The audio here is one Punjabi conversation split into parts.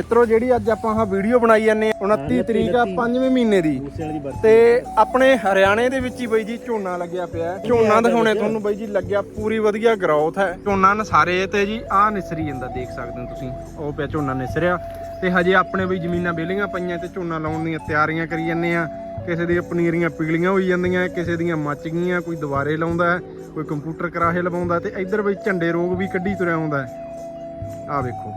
ਮਿੱਤਰੋ ਜਿਹੜੀ ਅੱਜ ਆਪਾਂ ਆਹ ਵੀਡੀਓ ਬਣਾਈ ਜਾਂਦੇ ਆ 29 ਤਰੀਕ ਆ 5ਵੇਂ ਮਹੀਨੇ ਦੀ। ਤੇ ਆਪਣੇ ਹਰਿਆਣੇ ਦੇ ਵਿੱਚ ਹੀ ਬਈ ਜੀ ਝੋਨਾ ਲੱਗਿਆ ਪਿਆ। ਝੋਨਾ ਦਿਖਾਉਣੇ ਤੁਹਾਨੂੰ ਬਈ ਜੀ ਲੱਗਿਆ ਪੂਰੀ ਵਧੀਆ ਗਰੋਥ ਹੈ। ਝੋਨਾ ਨਸਾਰੇ ਤੇ ਜੀ ਆ ਨਿਸਰੀ ਜਾਂਦਾ ਦੇਖ ਸਕਦੇ ਹੋ ਤੁਸੀਂ। ਉਹ ਪਿਆ ਝੋਨਾ ਨਿਸਰਿਆ। ਤੇ ਹਜੇ ਆਪਣੇ ਬਈ ਜ਼ਮੀਨਾਂ ਬੇਲੀਆਂ ਪਈਆਂ ਤੇ ਝੋਨਾ ਲਾਉਣ ਦੀਆਂ ਤਿਆਰੀਆਂ ਕਰੀ ਜਾਂਦੇ ਆ ਕਿਸੇ ਦੀਆਂ ਪਨੀਰੀਆਂ ਪੀਲੀਆਂ ਹੋਈ ਜਾਂਦੀਆਂ ਕਿਸੇ ਦੀਆਂ ਮੱਚ ਗਈਆਂ ਕੋਈ ਦੁਬਾਰੇ ਲਾਉਂਦਾ ਕੋਈ ਕੰਪਿਊਟਰ ਕਰਾਹੇ ਲਵਾਉਂਦਾ ਤੇ ਇੱਧਰ ਬਈ ਝੰਡੇ ਰੋਗ ਵੀ ਕੱਢੀ ਤੁਰਿਆ ਆਉਂਦਾ ਆ ਵੇਖੋ।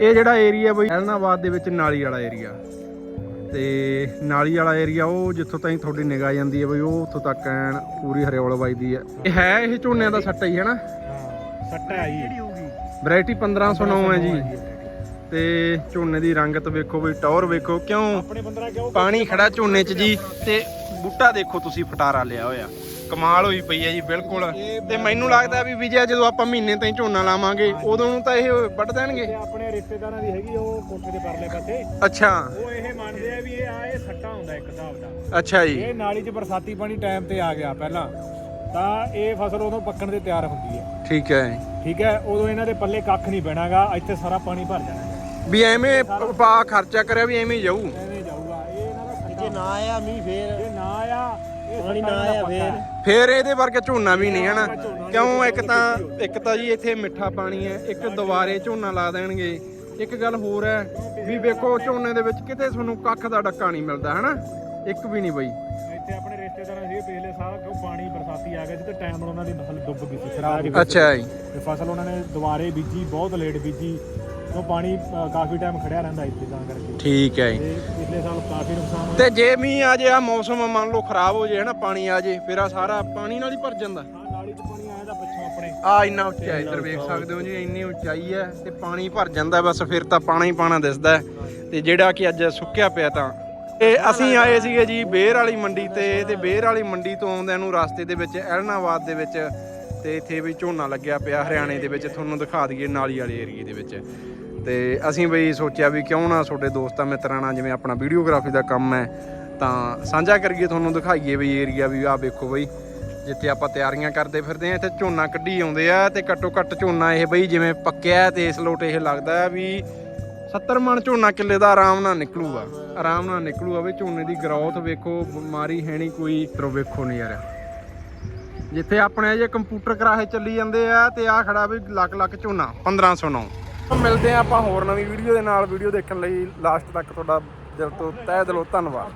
ਇਹ ਜਿਹੜਾ ਏਰੀਆ ਬਈ, ਐਲਨਾਬਾਦ ਦੇ ਵਿੱਚ ਨਾਲੀ ਵਾਲਾ ਏਰੀਆ। ਤੇ ਨਾਲੀ ਵਾਲਾ ਏਰੀਆ, ਉਹ ਜਿੱਥੋਂ ਤਾਈਂ ਤੁਹਾਡੀ ਨਿਗਾਹ ਜਾਂਦੀ ਹੈ ਬਈ, ਉਹ ਉੱਥੋਂ ਤੱਕ ਐਨ ਪੂਰੀ ਹਰਿਆਵਲ ਵੱਜਦੀ ਹੈ। ਇਹ ਹੈ ਇਹ ਝੋਨਿਆਂ ਦਾ ਸੱਟਾ ਹੀ ਹੈ ਨਾ? ਸੱਟਾ ਆਈ ਵੈਰਾਈਟੀ 1509 ਹੈ ਜੀ। ਤੇ ਝੋਨੇ ਦੀ ਰੰਗਤ ਵੇਖੋ ਬਈ, ਟੌਰ ਵੇਖੋ ਕਿਉਂ ਆਪਣੇ 15 ਕਿਉਂ? ਪਾਣੀ ਖੜਾ ਝੋਨੇ 'ਚ ਜੀ। ਤੇ ਬੂਟਾ ਦੇਖੋ ਤੁਸੀਂ, ਫਟਾਰਾ ਲਿਆ ਹੋਇਆ। ਕਮਾਲ ਹੋਈ ਪਈ ਹੈ ਜੀ ਬਿਲਕੁਲ। ਤੇ ਮੈਨੂੰ ਲੱਗਦਾ ਵੀ ਵਿਜੇ ਜਦੋਂ ਆਪਾਂ ਮਹੀਨੇ ਤਾਈਂ ਝੋਨਾ ਲਾਵਾਂਗੇ ਉਦੋਂ ਨੂੰ ਤਾਂ ਇਹ ਵੱਢ ਦੇਣਗੇ? ਆਪਣੇ ਰਿਸ਼ਤੇਦਾਰਾਂ ਦੀ ਹੈਗੀ ਉਹ ਕੋਠੇ ਦੇ ਪਰਲੇ ਪਾਸੇ। ਅੱਛਾ। ਉਹ ਇਹ ਮੰਨਦੇ ਆ ਵੀ ਇਹ ਆ ਇਹ ਸੱਟਾ ਹੁੰਦਾ ਇੱਕ ਹਿਸਾਬ ਦਾ। ਅੱਛਾ ਜੀ। ਇਹ ਨਾਲੀ 'ਚ ਬਰਸਾਤੀ ਪਾਣੀ ਟਾਈਮ ਤੇ ਆ ਗਿਆ ਪਹਿਲਾਂ। ਤਾਂ ਇਹ ਫਸਲ ਉਦੋਂ ਪੱਕਣ ਦੇ ਤਿਆਰ ਹੁੰਦੀ ਹੈ। ਠੀਕ ਹੈ। ਠੀਕ ਹੈ ਉਦੋਂ ਇਹਨਾਂ ਦੇ ਪੱਲੇ ਕੱਖ ਨਹੀਂ ਪੈਣਾਗਾ ਇੱਥੇ ਸਾਰਾ ਪਾਣੀ ਭਰ ਜਾਣਾ ਵੀ ਐਵੇਂ ਪਾ ਖਰਚਾ ਕਰਿਆ ਵੀ ਐਵੇਂ ਜਾਊ। ਐਵੇਂ ਜਾਊਗਾ। ਇਹ ਇਹਨਾਂ ਦਾ ਜੇ ਨਾ ਆਇਆ ਮੀਂਹ ਫੇਰ। ਜੇ ਨਾ ਆਇਆ ਪਾਣੀ ਨਾ ਆਇਆ ਫੇਰ। ਇਹਦੇ ਵਰਗਾ ਝੋਨਾ ਵੀ ਨਹੀਂ ਹਨਾ? ਕਿਉਂ? ਇੱਕ ਤਾਂ ਇੱਕ ਤਾਂ ਜੀ ਇੱਥੇ ਮਿੱਠਾ ਪਾਣੀ ਹੈ ਇੱਕ ਦੁਬਾਰੇ ਝੋਨਾ ਲਾ ਦੇਣਗੇ। ਇੱਕ ਗੱਲ ਹੋਰ ਹੈ ਵੀ ਵੇਖੋ ਝੋਨੇ ਦੇ ਵਿੱਚ ਕਿਤੇ ਤੁਹਾਨੂੰ ਕੱਖ ਦਾ ਡੱਕਾ ਨਹੀਂ ਮਿਲਦਾ ਹਨਾ? ਇੱਕ ਵੀ ਨਹੀਂ ਬਈ। ਇੱਥੇ ਆਪਣੇ ਰਿਸ਼ਤੇਦਾਰਾਂ ਸੀ ਪਿਛਲੇ ਸਾਲ ਕਿਉਂ ਪਾਣੀ ਬਰਸਾਤੀ ਆ ਗਿਆ ਸੀ ਤੇ ਟਾਈਮ ਨਾਲ ਉਹਨਾਂ ਦੀ ਫਸਲ ਡੁੱਬ ਗਈ ਸੀ ਖਰਾਬ ਹੋ ਗਈ ਅੱਛਾ ਜੀ। ਤੇ ਫਸਲ ਉਹਨਾਂ ਨੇ ਦੁਬਾਰੇ ਬੀਜੀ ਬਹੁਤ ਲੇਟ ਬੀਜੀ। ਉਹ ਪਾਣੀ ਅ, ਕਾਫੀ ਟਾਈਮ ਖੜਿਆ ਰਹਿੰਦਾ ਇੱਥੇ ਤਾਂ ਕਰਕੇ। ਠੀਕ ਹੈ ਜੀ। ਤੇ ਪਿਛਲੇ ਸਾਲ ਕਾਫੀ ਨੁਕਸਾਨ ਹੋਇਆ। ਤੇ ਜੇ ਮੀਂਹ ਆ ਜੇ ਆ ਮੌਸਮ ਮੰਨ ਲਓ ਖਰਾਬ ਹੋ ਜੇ ਹਨਾ ਪਾਣੀ ਆ ਜੇ ਫਿਰ ਆ ਸਾਰਾ ਪਾਣੀ ਨਾਲ ਹੀ ਭਰ ਜਾਂਦਾ। ਹਾਂ ਨਾਲੀ 'ਚ ਪਾਣੀ ਆਇਆ ਤਾਂ ਪਿੱਛੋਂ ਆਪਣੇ। ਆ ਇੰਨਾ ਉੱਚਾ ਹੈ, ਇੱਧਰ ਵੇਖ ਸਕਦੇ ਹੋ ਜੀ ਇੰਨੀ ਉਚਾਈ ਹੈ ਤੇ ਪਾਣੀ ਭਰ ਜਾਂਦਾ ਬਸ ਫਿਰ ਤਾਂ ਪਾਣਾ ਹੀ ਪਾਣਾ ਦਿਸਦਾ ਹੈ। ਤੇ ਜਿਹੜਾ ਕਿ ਅੱਜ ਸੁੱਕਿਆ ਪਿਆ ਤਾਂ। ਤੇ ਅਸੀਂ ਆਏ ਸੀਗੇ ਜੀ ਬੇਰ ਵਾਲੀ ਮੰਡੀ ਤੇ ਤੇ ਬੇਰ ਵਾਲੀ ਮੰਡੀ ਤੋਂ ਆਉਂਦਿਆਂ ਨੂੰ ਰਸਤੇ ਦੇ ਵਿੱਚ ਐਲਨਾਬਾਦ ਦੇ ਵਿੱਚ ਤੇ ਇੱਥੇ ਵੀ ਝੋਨਾ ਲੱਗਿਆ ਪਿਆ ਹਰਿਆਣੇ ਦੇ ਵਿੱਚ, ਤੁਹਾਨੂੰ ਦਿਖਾ ਦਈਏ ਨਾਲੀ ਵਾਲੇ ਏਰੀਏ ਦੇ ਵਿੱਚ। ਤੇ ਅਸੀਂ ਬਈ ਸੋਚਿਆ ਵੀ ਕਿਉਂ ਨਾ ਤੁਹਾਡੇ ਦੋਸਤਾਂ ਮਿੱਤਰਾਂ ਨਾਲ ਜਿਵੇਂ ਆਪਣਾ ਵੀਡੀਓਗ੍ਰਾਫੀ ਦਾ ਕੰਮ ਹੈ, ਤਾਂ ਸਾਂਝਾ ਕਰੀਏ, ਤੁਹਾਨੂੰ ਦਿਖਾਈਏ ਵੀ ਏਰੀਆ ਵੀ, ਆਹ ਵੇਖੋ ਬਈ, ਜਿੱਥੇ ਆਪਾਂ ਤਿਆਰੀਆਂ ਕਰਦੇ ਫਿਰਦੇ ਆ ਇੱਥੇ ਝੋਨਾ ਕੱਢੀ ਆਉਂਦੇ ਆ ਤੇ ਘੱਟੋ ਘੱਟ ਝੋਨਾ ਇਹ ਬਈ ਜਿਵੇਂ ਪੱਕਿਆ ਹੈ ਤੇ ਇਸ ਲੋਟ ਇਹ ਲੱਗਦਾ ਵੀ 70 ਮਣ ਝੋਨਾ ਕਿੱਲੇ ਦਾ ਆਰਾਮ ਨਾਲ ਨਿਕਲੂਗਾ, ਆਰਾਮ ਨਾਲ ਨਿਕਲੂਗਾ ਵੀ ਝੋਨੇ ਦੀ ਗਰੋਥ ਵੇਖੋ, ਬਿਮਾਰੀ ਹੈ ਨਹੀਂ ਕੋਈ ਤਰੋ ਵੇਖੋ ਨਹੀਂ ਯਾਰ ਜਿੱਥੇ ਆਪਣੇ ਜੇ ਕੰਪਿਊਟਰ ਕਰਾਹੇ ਚੱਲੀ ਜਾਂਦੇ ਆ ਤੇ ਆ ਖੜਾ ਵੀ ਲੱਖ ਲੱਖ ਝੋਨਾ 1509 ਮਿਲਦੇ ਆ ਆਪਾਂ ਹੋਰ ਨਵੀਂ ਵੀਡੀਓ ਦੇ ਨਾਲ, ਵੀਡੀਓ ਦੇਖਣ ਲਈ ਲਾਸਟ ਤੱਕ ਤੁਹਾਡਾ ਦਿਲ ਤੋਂ ਤਹਿ ਦਿਲੋਂ ਧੰਨਵਾਦ।